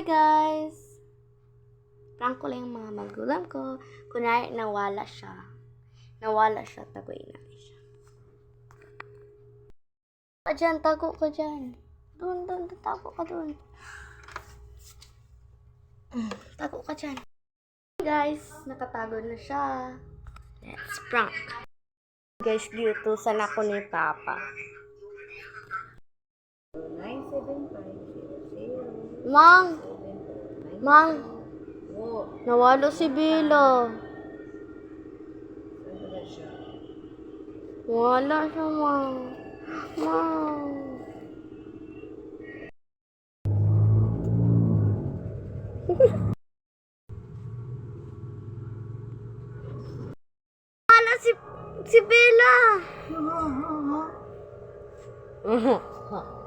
Hi guys! Prank ko lang yung mga magulang ko. Kunwari, nawala siya. Nawala siya, taguin natin siya. Ka dyan, tago ka dyan. Doon, doon, doon, tago ka doon. Mm, Tago ka dyan. Guys, nakatago na siya. Let's prank. Guys, dito sana ako ni Papa. 97500. Mang! Mang! Oo, Nawala si siya? Wala siya, Mang. Mang. Wala si si Bella.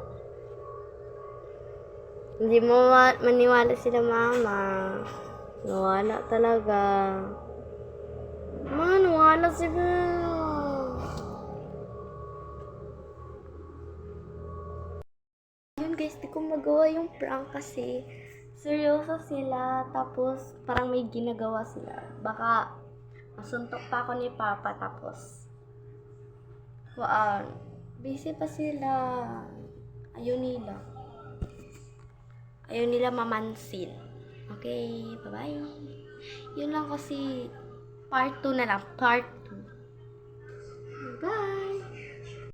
Hindi mo ma- maniwala sila mama. Nawala talaga. Man, wala si Bella. Yun guys, di ko magawa yung prank kasi seryoso sila tapos parang may ginagawa sila. Baka masuntok pa ako ni Papa tapos waan, busy pa sila. Ayaw nila. Ayaw nila mamansin. Okay, bye-bye. Yun lang kasi part 2 na lang, part